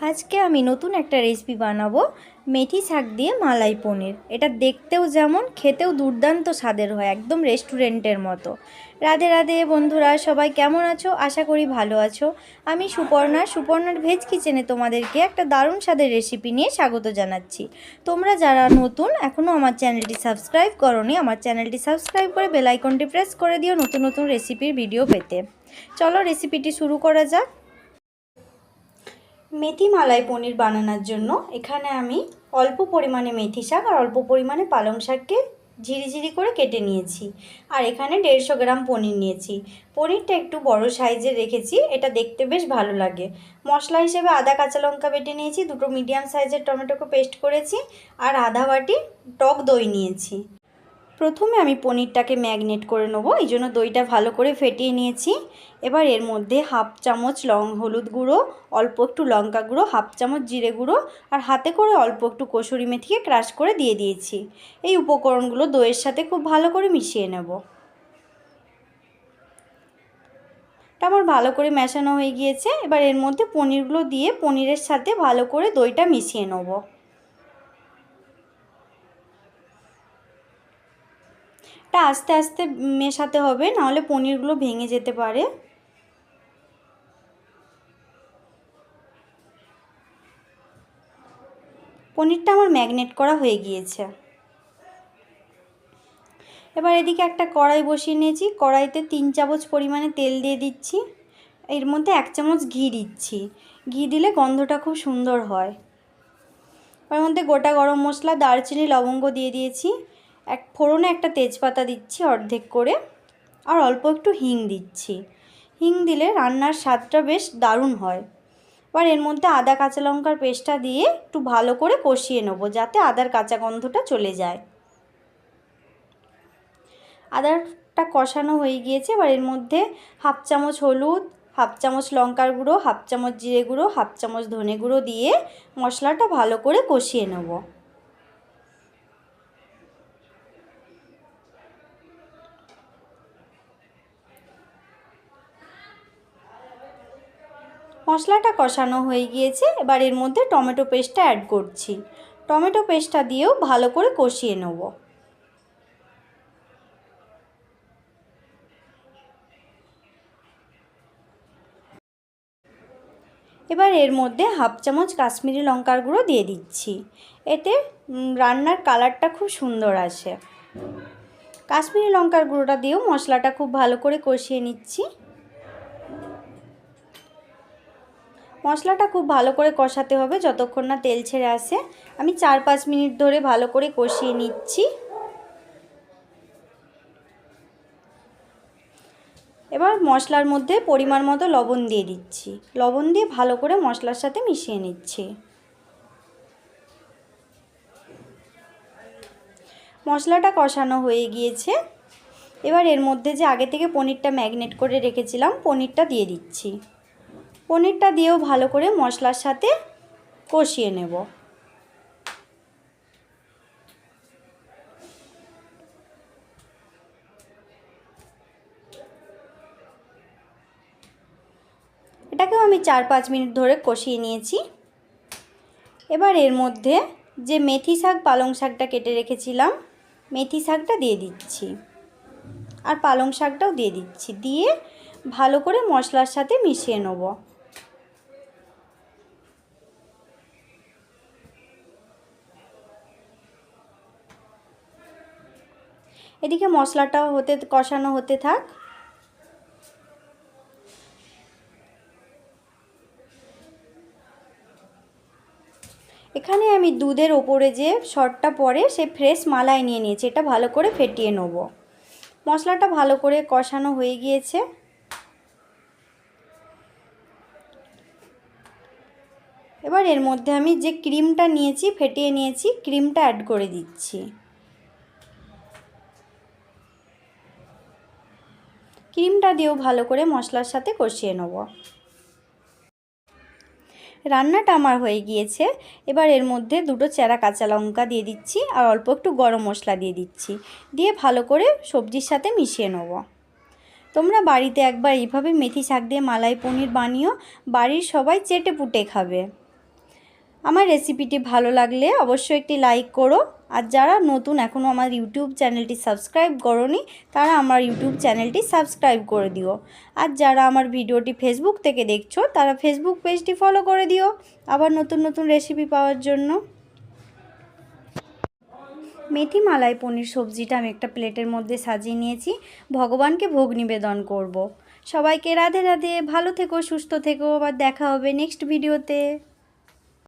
আজকে আমি নতুন একটা রেসিপি বানাবো, মেথি শাক দিয়ে মালাই পনির। এটা দেখতেও যেমন, খেতেও দুর্দান্ত স্বাদের হয়, একদম রেস্টুরেন্টের মতো। রাধে রাধে বন্ধুরা, সবাই কেমন আছো? আশা করি ভালো আছো। আমি সুপর্ণা, সুপর্ণার ভেজ কিচেনে তোমাদেরকে একটা দারুণ স্বাদের রেসিপি নিয়ে স্বাগত জানাচ্ছি। তোমরা যারা নতুন এখনও আমার চ্যানেলটি সাবস্ক্রাইব করনি, আমার চ্যানেলটি সাবস্ক্রাইব করে বেল আইকনটি প্রেস করে দিও নতুন নতুন রেসিপির ভিডিও পেতে। চলো রেসিপিটি শুরু করা যাক। মেথি মালাই পনির বানানোর জন্য এখানে আমি অল্প পরিমাণে মেথি শাক আর অল্প পরিমাণে পালং শাককে ঝিরিঝিরি করে কেটে নিয়েছি। আর এখানে দেড়শো গ্রাম পনির নিয়েছি। পনিরটা একটু বড় সাইজের রেখেছি, এটা দেখতে বেশ ভালো লাগে। মশলা হিসেবে আদা, কাঁচা লঙ্কা বেটে নিয়েছি, দুটো মিডিয়াম সাইজের টমেটোকে পেস্ট করেছি, আর আধা বাটি টক দই নিয়েছি। প্রথমে আমি পনিরটাকে ম্যাগনেট করে নেব, এই জন্য দইটা ভালো করে ফেটিয়ে নিয়েছি। এবার এর মধ্যে হাফ চামচ লং হলুদ গুঁড়ো, অল্প একটু লঙ্কা গুঁড়ো, হাফ চামচ জিরে গুঁড়ো, আর হাতে করে অল্প একটু কসুরি মেথিকে ক্রাশ করে দিয়ে দিয়েছি। এই উপকরণগুলো দইয়ের সাথে খুব ভালো করে মিশিয়ে নেব। আমার ভালো করে মেশানো হয়ে গিয়েছে। এবার এর মধ্যে পনিরগুলো দিয়ে পনিরের সাথে ভালো করে দইটা মিশিয়ে নেব। এটা আস্তে আস্তে মেশাতে হবে, নাহলে পনিরগুলো ভেঙে যেতে পারে। পনিরটা আমার ম্যাগনেট করা হয়ে গিয়েছে। এবার এদিকে একটা কড়াই বসিয়ে নিয়েছি। কড়াইতে তিন চামচ পরিমাণে তেল দিয়ে দিচ্ছি। এর মধ্যে এক চামচ ঘি দিচ্ছি। ঘি দিলে গন্ধটা খুব সুন্দর হয়। ওর মধ্যে গোটা গরম মশলা, দারচিনি, লবঙ্গ দিয়ে দিয়েছি। এক ফোড়নে একটা তেজপাতা দিচ্ছি অর্ধেক করে আর অল্প একটু হিং দিচ্ছি। হিং দিলে রান্নার স্বাদটা বেশ দারুণ হয়। এবার এর মধ্যে আদা কাঁচা লঙ্কার পেস্টটা দিয়ে একটু ভালো করে কষিয়ে নেব যাতে আদার কাঁচা গন্ধটা চলে যায়। আদাটা কষানো হয়ে গিয়েছে, এবার এর মধ্যে হাফ চামচ হলুদ, হাফ চামচ লঙ্কার গুঁড়ো, হাফ চামচ জিরে গুঁড়ো, হাফ চামচ ধনে গুঁড়ো দিয়ে মশলাটা ভালো করে কষিয়ে নেব। মশলাটা কষানো হয়ে গিয়েছে, এবার এর মধ্যে টমেটো পেস্টটা অ্যাড করছি। টমেটো পেস্টটা দিয়েও ভালো করে কষিয়ে নেব। এবার এর মধ্যে হাফ চামচ কাশ্মীরি লঙ্কার গুঁড়ো দিয়ে দিচ্ছি। এতে রান্নার কালারটা খুব সুন্দর আসে। কাশ্মীরি লঙ্কার গুঁড়োটা দিয়েও মশলাটা খুব ভালো করে কষিয়ে নিচ্ছি। মশলাটা খুব ভালো করে কষাতে হবে যতক্ষণ না তেল ছেড়ে আসে। আমি চার পাঁচ মিনিট ধরে ভালো করে কষিয়ে নিচ্ছি। এবার মশলার মধ্যে পরিমাণ মতো লবণ দিয়ে দিচ্ছি। লবণ দিয়ে ভালো করে মশলার সাথে মিশিয়ে নিচ্ছি। মশলাটা কষানো হয়ে গিয়েছে। এবার এর মধ্যে যে আগে থেকে পনিরটা ম্যাগনেট করে রেখেছিলাম, পনিরটা দিয়ে দিচ্ছি। পনিরটা দিয়েও ভালো করে মশলার সাথে কষিয়ে নেব। এটাকেও আমি চার পাঁচ মিনিট ধরে কষিয়ে নিয়েছি। এবার এর মধ্যে যে মেথি শাক, পালং শাকটা কেটে রেখেছিলাম, মেথি শাকটা দিয়ে দিচ্ছি। আর পালং শাকটাও দিয়ে দিচ্ছি। দিয়ে ভালো করে মশলার সাথে মিশিয়ে নেব। এদিকে মশলাটাও হতে, কষানো হতে থাক। এখানে আমি দুধের ওপরে যে শটটা পরে, সে ফ্রেশ মালাই নিয়ে নিয়েছি, এটা ভালো করে ফেটিয়ে নেব। মশলাটা ভালো করে কষানো হয়ে গিয়েছে। এবার এর মধ্যে আমি যে ক্রিমটা নিয়েছি, ফেটিয়ে নিয়েছি, ক্রিমটা অ্যাড করে দিচ্ছি। ক্রিমটা দিয়েও ভালো করে মশলার সাথে কষিয়ে নেব। রান্নাটা আমার হয়ে গিয়েছে। এবার এর মধ্যে দুটো চেরা কাঁচা লঙ্কা দিয়ে দিচ্ছি আর অল্প একটু গরম মশলা দিয়ে দিচ্ছি। দিয়ে ভালো করে সবজির সাথে মিশিয়ে নেব। তোমরা বাড়িতে একবার এইভাবে মেথি শাক দিয়ে মালাই পনির বানিও বাড়ির সবাই চেটে পুটে খাবে। আমার রেসিপিটি ভালো লাগলে অবশ্যই একটি লাইক করো। আর যারা নতুন এখনও আমার ইউটিউব চ্যানেলটি সাবস্ক্রাইব করনি, তারা আমার ইউটিউব চ্যানেলটি সাবস্ক্রাইব করে দিও। আর যারা আমার ভিডিওটি ফেসবুক থেকে দেখছ, তারা ফেসবুক পেজটি ফলো করে দিও। আবার নতুন নতুন রেসিপি পাওয়ার জন্য। মেথি মালাই পনির সবজিটা আমি একটা প্লেটের মধ্যে সাজিয়ে নিয়েছি। ভগবানকে ভোগ নিবেদন করব। সবাইকে রাধে রাধে, ভালো থেকো, সুস্থ থেকো। আবার দেখা হবে নেক্সট ভিডিওতে